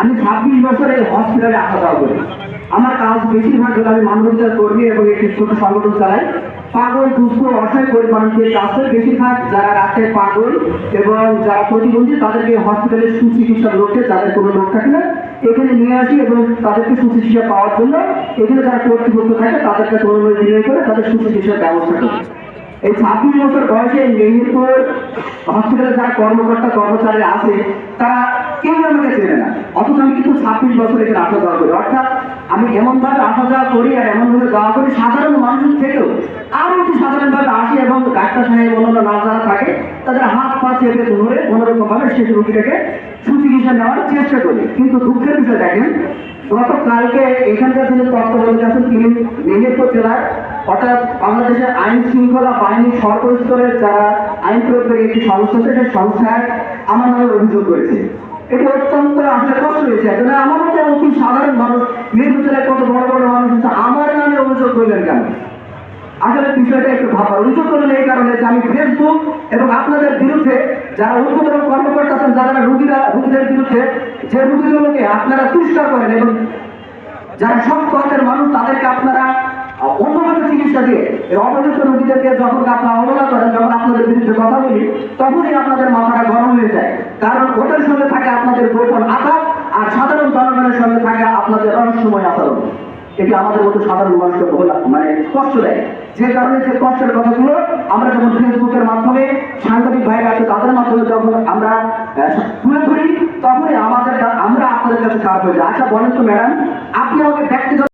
আমি ছাব্বিশ বছর হসপিটালে আসা যাওয়া করি আমার কাজ বেশিরভাগ হলো আমি মানবাধিকার কর্মী এবং একটি ছোট সংগঠন চালাই। পাগল, দুস্থ, অসহায় গরিব মানুষদের বেশিরভাগ যারা রাস্তায় পাগল এবং যারা প্রতিবন্ধী, তাদেরকে হসপিটালে সুচিকিৎসার লক্ষ্যে যাদের কোনো লোক থাকে না। এখানে নিয়ে আসি এবং তাদেরকে সুচিকিৎসা পাওয়ার জন্য এখানে যারা কর্তৃপক্ষ থাকে, তাদেরকে তরুণ বিনিয়োগ করে তাদের সুচিকিৎসার ব্যবস্থা করি। এই ছাব্বিশ বছর বয়সে মেহেরপুর হসপিটালে যারা কর্মকর্তা, কর্মচারী আছে, তারা কেউ আমাকে চেনে না। অথচ আমি কিন্তু ছাব্বিশ বছর এখানে আসা যাওয়া করি। অর্থাৎ আমি এমনভাবে আসা যাওয়া করি আর এমনভাবে যাওয়া করি, সাধারণ মানুষের থেকেও আরও একটু সাধারণভাবে আসি এবং ডাক্তার সাহেব, অন্যান্য নার্স যারা থাকে, তাদের হাত পা চেপে ধরে কোনোরকম ভাবে সেই রোগীটাকে সুচিকিৎসা নেওয়ার চেষ্টা করি। কিন্তু দুঃখের বিষয় দেখেন, গতকালকে এখানকার যিনি তত্ত্বাবধায়ক আছেন, তিনি মেহেরপুর জেলার অর্থাৎ বাংলাদেশের আইন শৃঙ্খলা বাহিনী সর্বস্তরের যারা আইন প্রয়োগকারী একটি সংস্থা সেই সংস্থায় আমার নামে অভিযোগ করেছে এটা অত্যন্ত আসলে কষ্ট হয়েছে কেন আমার মতো অতি সাধারণ মানুষ জেলায় কত বড় বড় মানুষ আমার নামে অভিযোগ করলেন কেন? আসলে বিষয়টা একটু ভাবার। অভিযোগ করলেন এই কারণে যে আমি ফেসবুক এবং আপনাদের বিরুদ্ধে যারা উচ্চতর কর্মকর্তা আছেন, যারা রুগীরা, রুগীদের বিরুদ্ধে যে রুগীগুলোকে আপনারা তুষ্কার করেন এবং যারা সব পথের মানুষ, তাদেরকে আপনারা অন্যভাবে চিকিৎসা দিয়ে অপযুক্ত রোগীদেরকে যখন আপনারা অবহেলা করেন, যখন আপনাদের বিরুদ্ধে কথা বলি, তখনই আপনাদের মাথাটা গরম হয়ে যায়। কারণ ওটার সঙ্গে থাকে আপনাদের গোপন আঘাত, আর সাধারণ জনগণের সঙ্গে থাকে আপনাদের রহস্যময় আচরণ। এটি আমাদের মতো সাধারণ মানুষকে মানে কষ্ট দেয়। যে কারণে যে কষ্টের কথাগুলো আমরা যখন ফেসবুকের মাধ্যমে সাংবাদিক ভাইরা আছে, তাদের মাধ্যমে যখন আমরা তুলে ধরি, তখনই আমাদের আমরা আপনাদের কাছে খারাপ হয়ে যায় আচ্ছা বলেন তো ম্যাডাম, আপনি আমাকে ব্যক্তিগত